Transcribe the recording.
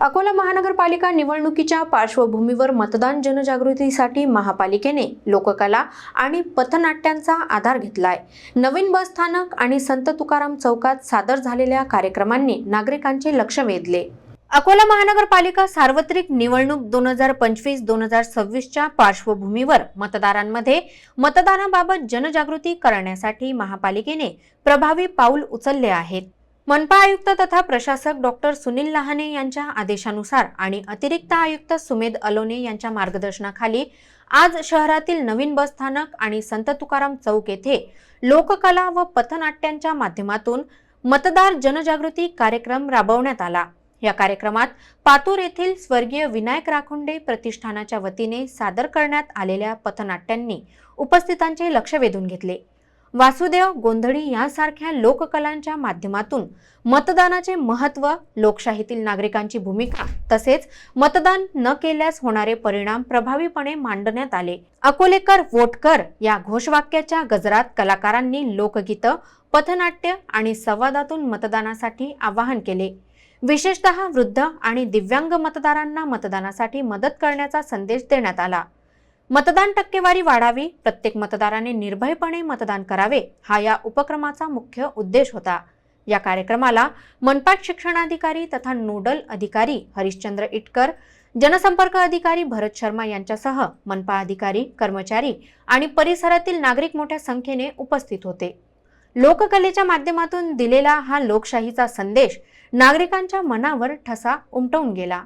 अकोला महानगरपालिका निवडणुकीच्या पार्श्वभूमीवर मतदान जनजागृतीसाठी महापालिकेने लोककला आणि पथनाट्यांचा आधार घेतलाय. नवीन बस स्थानक आणि संत तुकाराम चौकात सादर झालेल्या कार्यक्रमांनी नागरिकांचे लक्ष वेधले. अकोला महानगरपालिका सार्वत्रिक निवडणूक दोन हजार पंचवीस दोन हजार सव्वीसच्या पार्श्वभूमीवर मतदारांमध्ये मतदानाबाबत जनजागृती करण्यासाठी महापालिकेने प्रभावी पाऊल उचलले आहेत. मनपा आयुक्त तथा प्रशासक डॉक्टर सुनील लहाने यांच्या आदेशानुसार आणि अतिरिक्त आयुक्त सुमेध अलोने यांच्या मार्गदर्शनाखाली आज शहरातील नवीन बस स्थानक आणि संत तुकाराम चौक येथे लोककला व पथनाट्यांच्या माध्यमातून मतदार जनजागृती कार्यक्रम राबवण्यात आला. या कार्यक्रमात पातूर येथील स्वर्गीय विनायक राखुंडे प्रतिष्ठानाच्या वतीने सादर करण्यात आलेल्या पथनाट्यांनी उपस्थितांचे लक्ष वेधून घेतले. वासुदेव गोंधळी यांसारख्या लोककलांच्या माध्यमातून मतदानाचे महत्त्व लोकशाहीतील नागरिकांची भूमिका तसेच मतदान न केल्यास होणारे परिणाम प्रभावीपणे मांडण्यात आले. अकोलेकर वोटकर या घोषवाक्याच्या गजरात कलाकारांनी लोकगीतं पथनाट्य आणि संवादातून मतदानासाठी आवाहन केले. विशेषतः वृद्ध आणि दिव्यांग मतदारांना मतदानासाठी मदत करण्याचा संदेश देण्यात आला. मतदान टक्केवारी वाढावी प्रत्येक मतदाराने निर्भयपणे मतदान करावे हा या उपक्रमाचा मुख्य उद्देश होता. या कार्यक्रमाला मनपाट शिक्षणाधिकारी तथा नोडल अधिकारी हरिश्चंद्र इटकर जनसंपर्क अधिकारी भरत शर्मा यांच्यासह मनपा अधिकारी कर्मचारी आणि परिसरातील नागरिक मोठ्या संख्येने उपस्थित होते. लोककलेच्या माध्यमातून दिलेला हा लोकशाहीचा संदेश नागरिकांच्या मनावर ठसा उमटवून गेला.